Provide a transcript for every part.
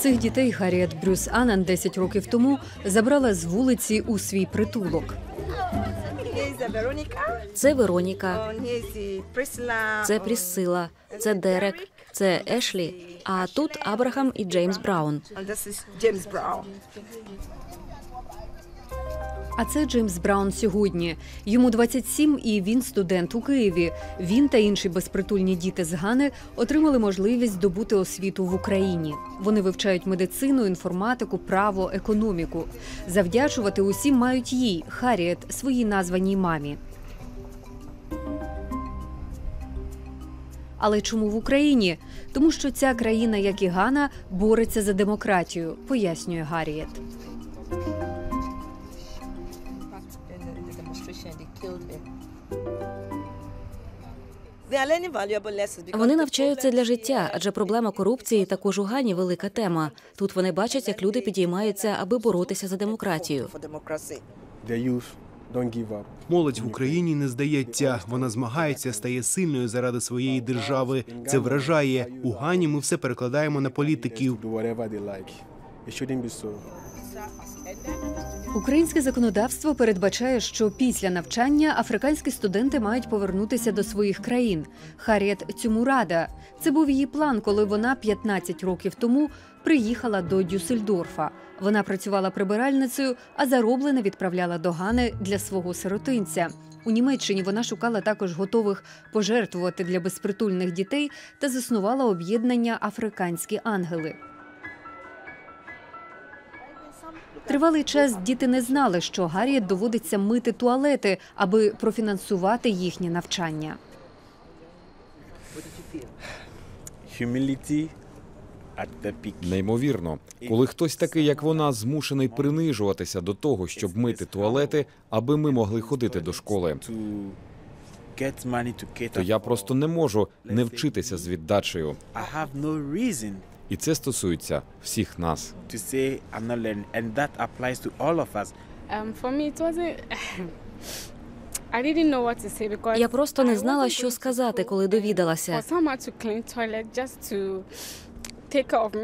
Цих дітей Гарріет Брюс Анан 10 років тому забрала з вулиці у свій притулок. Це Вероніка, це Пріссила, це Дерек, це Ешлі. А тут Абрахам і Джеймс Браун. А це Джеймс Браун сьогодні. Йому 27 і він студент у Києві. Він та інші безпритульні діти з Гани отримали можливість здобути освіту в Україні. Вони вивчають медицину, інформатику, право, економіку. Завдячувати усім мають їй, Харріет, своїй названій мамі. Але чому в Україні? Тому що ця країна, як і Гана, бореться за демократію, пояснює Гарріет. They valuable lessons because Вони навчаються для життя, адже проблема корупції також у Гані велика тема. Тут вони бачать, як люди підіймаються, аби боротися за демократію. Молодь в Україні не здається. Вона змагається, стає сильною заради своєї держави. Це вражає. У Гані ми все перекладаємо на політиків. Українське законодавство передбачає, що після навчання африканські студенти мають повернутися до своїх країн. Харріет цьому рада. Це був її план, коли вона 15 років тому приїхала до Дюссельдорфа. Вона працювала прибиральницею, а зароблене відправляла до Гани для свого сиротинця. У Німеччині вона шукала також готових пожертвувати для безпритульних дітей та заснувала об'єднання Африканські ангели. Тривалий час діти не знали, що Гарріет доводиться мити туалети, аби профінансувати їхнє навчання. Неймовірно, коли хтось такий, як вона, змушений принижуватися до того, щоб мити туалети, аби ми могли ходити до школи, то я просто не можу не вчитися з віддачею. І це стосується всіх нас. to say I'm not learning, and that applies to all of us. Um, for me, it wasn't. I didn't know what to say because Я просто не знала, що сказати, коли довідалася.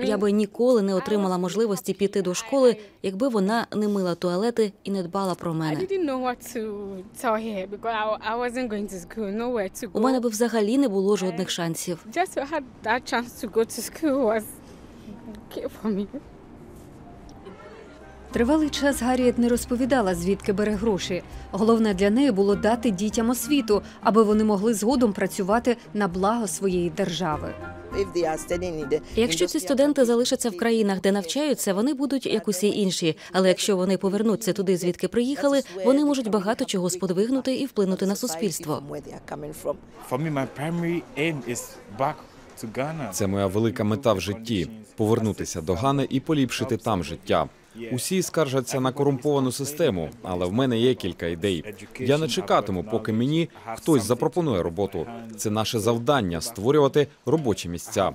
Я би ніколи не отримала можливості піти до школи, якби вона не мила туалети і не дбала про мене. У мене би взагалі не було жодних шансів. Тривалий час Гарріет не розповідала, звідки бере гроші. Головне для неї було дати дітям освіту, аби вони могли згодом працювати на благо своєї держави. Якщо ці студенти залишаться в країнах, де навчаються, вони будуть як усі інші. Але якщо вони повернуться туди, звідки приїхали, вони можуть багато чого сподвигнути і вплинути на суспільство. Це моя велика мета в житті повернутися до Гани і поліпшити там життя. Усі скаржаться на корумповану систему, але в мене є кілька ідей. Я не чекатиму, поки мені хтось запропонує роботу. Це наше завдання створювати робочі місця.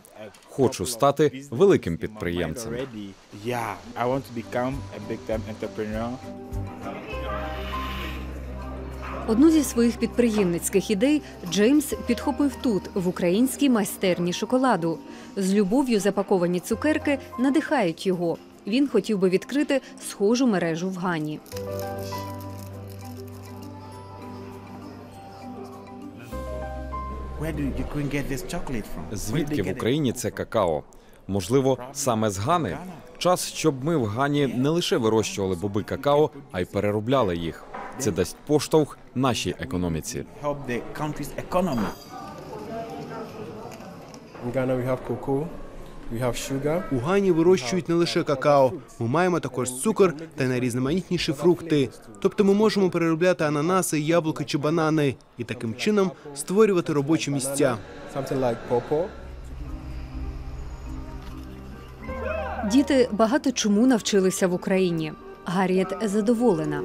Хочу стати великим підприємцем. Одну зі своїх підприємницьких ідей Джеймс підхопив тут, в українській майстерні шоколаду. З любов'ю запаковані цукерки надихають його. Він хотів би відкрити схожу мережу в Гані. Звідки в? Україні це какао? Можливо, саме з Гани? Час, щоб ми в Гані не лише вирощували боби какао, а й переробляли їх. Це дасть поштовх нашій економіці. Help У Гані вирощують не лише какао. Ми маємо також цукор та найрізноманітніші фрукти. Тобто ми можемо переробляти ананаси, яблука чи банани і таким чином створювати робочі місця. Діти багато чому навчилися в Україні. Гарріет задоволена.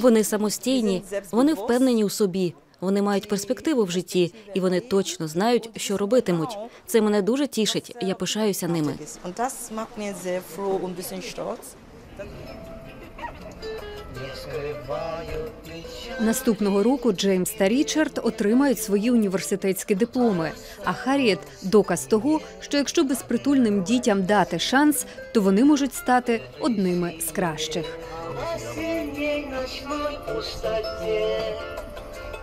Вони самостійні, вони впевнені у собі. Вони мають перспективу в житті, і вони точно знають, що робитимуть. Це мене дуже тішить. Я пишаюся ними. Наступного року Джеймс та Річард отримають свої університетські дипломи. А Харріет – доказ того, що якщо безпритульним дітям дати шанс, то вони можуть стати одними з кращих.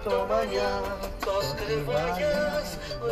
το μαλλιά, το σκριβαγιάς, ο